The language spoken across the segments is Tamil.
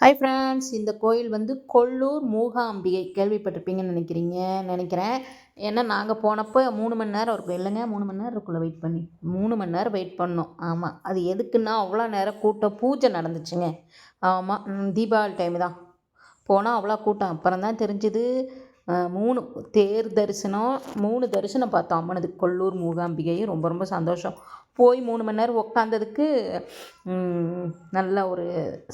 ஹாய் ஃப்ரெண்ட்ஸ் இந்த கோயில் வந்து கொல்லூர் மூகாம்பிகை. கேள்விப்பட்டிருப்பீங்கன்னு நினைக்கிறீங்க நினைக்கிறேன். ஏன்னா நாங்கள் போனப்போ மூணு மணி நேரம் இருக்கும். இல்லைங்க மூணு மணி நேரம் இருக்குள்ள வெயிட் பண்ணி. மூணு மணி நேரம் வெயிட் பண்ணோம். ஆமாம் அது எதுக்குன்னா அவ்வளோ நேரம் கூட்டம் பூஜை நடந்துச்சுங்க. ஆமாம் தீபாவளி டைம் தான். போனால் அவ்வளோ கூட்டம். அப்புறம் தான் தெரிஞ்சுது மூணு தேர் தரிசனம் மூணு தரிசனம் பார்த்தோம். அம்மனது கொல்லூர் மூகாம்பிகை. ரொம்ப ரொம்ப சந்தோஷம். போய் மூணு மணி நேரம் உக்காந்ததுக்கு நல்ல ஒரு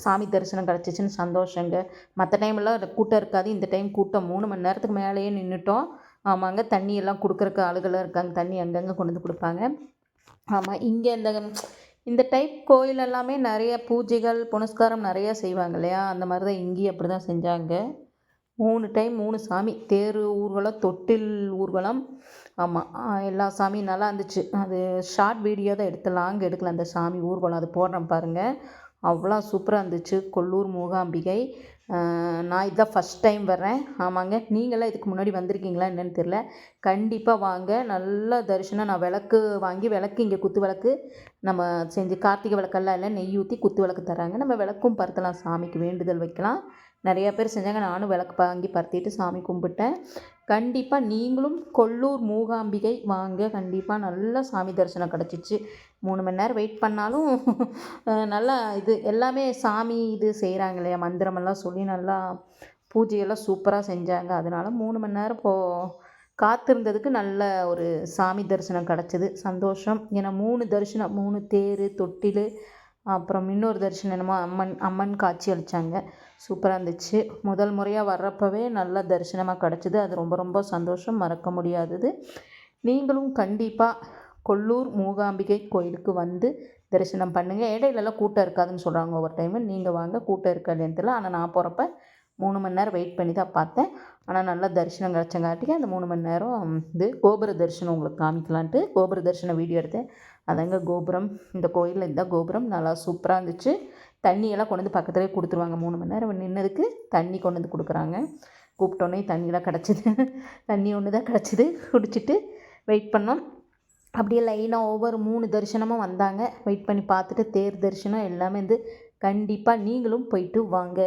சாமி தரிசனம் கிடச்சிச்சின்னு சந்தோஷங்க. மற்ற டைம்லாம் கூட்டம் இருக்காது. இந்த டைம் கூட்டம் மூணு மணி நேரத்துக்கு மேலேயே நின்றுட்டோம் ஆமாங்க தண்ணி எல்லாம் கொடுக்குறக்கு ஆளுகளாக இருக்காங்க. தண்ணி அங்கங்கே கொண்டு வந்து கொடுப்பாங்க. ஆமாம் இங்கே இந்த இந்த டைப் கோயில் எல்லாமே நிறைய பூஜைகள் புனஸ்காரம் நிறையா செய்வாங்க இல்லையா? அந்த மாதிரி தான் இங்கேயும் அப்படி தான் செஞ்சாங்க. மூணு டைம் மூணு சாமி. தேர் ஊர்வலம் தொட்டில் ஊர்வலம். ஆமாம் எல்லா சாமியும் நல்லா இருந்துச்சு. அது ஷார்ட் வீடியோ தான் எடுத்து லாங் எடுக்கல அந்த சாமி ஊர்வலம். அது போடுறேன் பாருங்கள் அவ்வளோ சூப்பராக இருந்துச்சு. கொல்லூர் மூகாம்பிகை. நான் இதான் ஃபஸ்ட் டைம் வர்றேன். ஆமாங்க. நீங்களாம் இதுக்கு முன்னாடி வந்திருக்கீங்களா என்னென்னு தெரில கண்டிப்பாக வாங்க. நல்ல தரிசனம். நான் விளக்கு வாங்கி விளக்கு இங்கே குத்து விளக்கு. நம்ம செஞ்சு கார்த்திகை விளக்கெல்லாம் இல்லை நெய் ஊற்றி குத்து விளக்கு தராங்க நம்ம விளக்கும் பருத்தலாம் சாமிக்கு வேண்டுதல் வைக்கலாம். நிறையா பேர் செஞ்சாங்க. நானும் விளக்கு வாங்கி பருத்திட்டு சாமி கும்பிட்டேன். கண்டிப்பாக நீங்களும் கொல்லூர் மூகாம்பிகை வாங்க. கண்டிப்பாக நல்ல சாமி தரிசனம் கிடச்சிச்சு. மூணு மணி நேரம் வெயிட் பண்ணாலும் நல்லா இது எல்லாமே சாமி இது செய்கிறாங்க இல்லையா? மந்திரமெல்லாம் சொல்லி நல்லா பூஜையெல்லாம் சூப்பராக செஞ்சாங்க. அதனால மூணு மணி நேரம் போ காத்திருந்ததுக்கு நல்ல ஒரு சாமி தரிசனம் கிடச்சிது. சந்தோஷம். ஏன்னா மூணு தரிசனம் மூணு தேர் தொட்டில் அப்புறம் இன்னொரு தரிசனம் என்னமோ அம்மன் அம்மன் காட்சி அளித்தாங்க சூப்பராக இருந்துச்சு. முதல் முறையாக வர்றப்பவே நல்ல தரிசனமாக கிடச்சிது. அது ரொம்ப ரொம்ப சந்தோஷம். மறக்க முடியாதது. நீங்களும் கண்டிப்பாக கொல்லூர் மூகாம்பிகை கோயிலுக்கு வந்து தரிசனம் பண்ணுங்கள் இடையிலலாம் கூட்டம் இருக்காதுன்னு சொல்கிறாங்க ஒவ்வொரு டைமு நீங்கள் வாங்க. கூட்டம் இருக்காதுன்னு தெரியல. ஆனால் நான் போகிறப்ப மூணு மணி நேரம் வெயிட் பண்ணி தான் பார்த்தேன். ஆனால் நல்லா தரிசனம் கிடச்சங்காட்டிக்கு அந்த மூணு மணி நேரம் இது கோபுர தரிசனம் உங்களுக்கு காமிக்கலான்ட்டு கோபுர தரிசனம் வீடியோ எடுத்தேன். அதாங்க கோபுரம். இந்த கோயிலில் இருந்தால் கோபுரம் நல்லா சூப்பராக இருந்துச்சு. தண்ணியெல்லாம் கொண்டு வந்து பக்கத்துலேயே கொடுத்துருவாங்க. மூணு மணி நேரம் நின்னதுக்கு தண்ணி கொண்டு வந்து கொடுக்குறாங்க. கூப்பிட்டோன்னே தண்ணியெலாம் கிடச்சிது. தண்ணி ஒன்று தான் கிடச்சிது. குடிச்சிட்டு வெயிட் பண்ணோம். அப்படியே லைனாக ஒவ்வொரு மூணு தரிசனமும் வந்தாங்க. வெயிட் பண்ணி பார்த்துட்டு தேர் தரிசனம் எல்லாமே வந்து கண்டிப்பாக நீங்களும் போயிட்டு வாங்க.